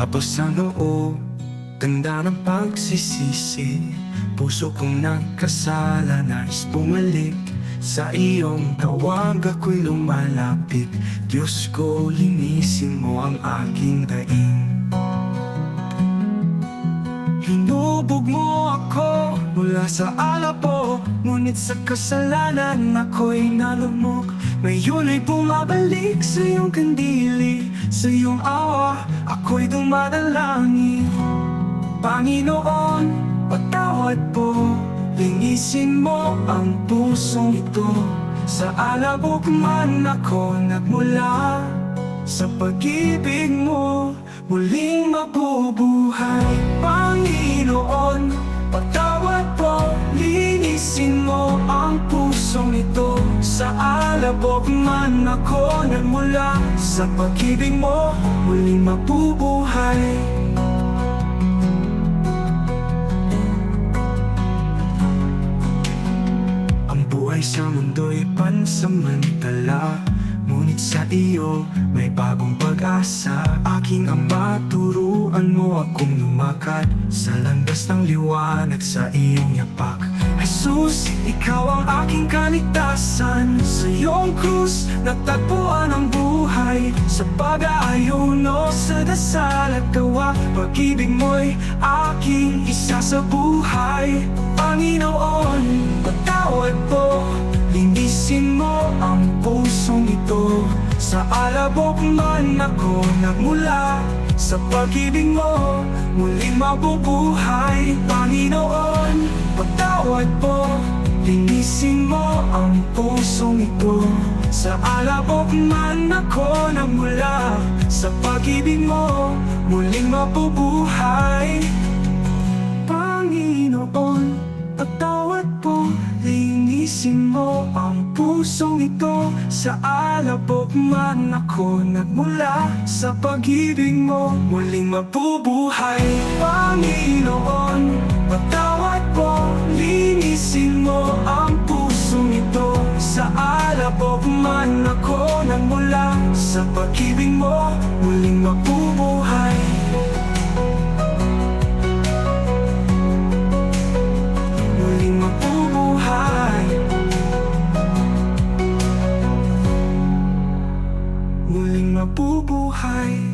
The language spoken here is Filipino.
Tapos sa loob, tanda ng pagsisisi. Puso kong nagkasala, nais bumalik. Sa iyong tawag ako'y lumalapit. Diyos ko, linisin mo ang aking daing. Hinubog mo ako mula sa alapo Ngunit sa kasalanan ako'y nalumok. Ngayon ay bumabalik sa iyong kandili Sa iyong awa ako'y dumadalangin Panginoon, patawad po. Linisin mo ang pusong ito. Sa alabok man ako nagmula Sa pag-ibig mo Muling mabubuhay. Panginoon, patawad po. Linisin mo ang pusong ito. Sa alabok man ako nagmula Sa pag-ibig mo Muling mabubuhay Ang buhay sa mundo'y pansamantala Ngunit sa iyo may bagong pag-asa. Aking ama, turuan mo akong lumakad Sa landas ng liwanag sa iyong yapak. Jesus, ikaw ang aking kaligtasan. Sa iyong krus, natagpuan ang buhay. Sa pag-aayuno, sa dasal at gawa Pag-ibig mo'y aking isa sa buhay. Panginoon, patawad po Linisin mo ang Sa alabok man ako nagmula Sa pag-ibig mo Muling mabubuhay Panginoon, patawad po Linisin mo ang pusong ito. Sa alabok man ako nagmula Sa pag-ibig mo Muling mabubuhay. Panginoon, patawad po Linisin mo pusong ito Sa alabok man ako nagmula. Sa pag-ibig mo Muling mabubuhay. Panginoon, patawad po Linisin mo ang pusong ito. Sa alabok man ako nagmula. Sa pag-ibig mo Muling mabubuhay Muling mabubuhay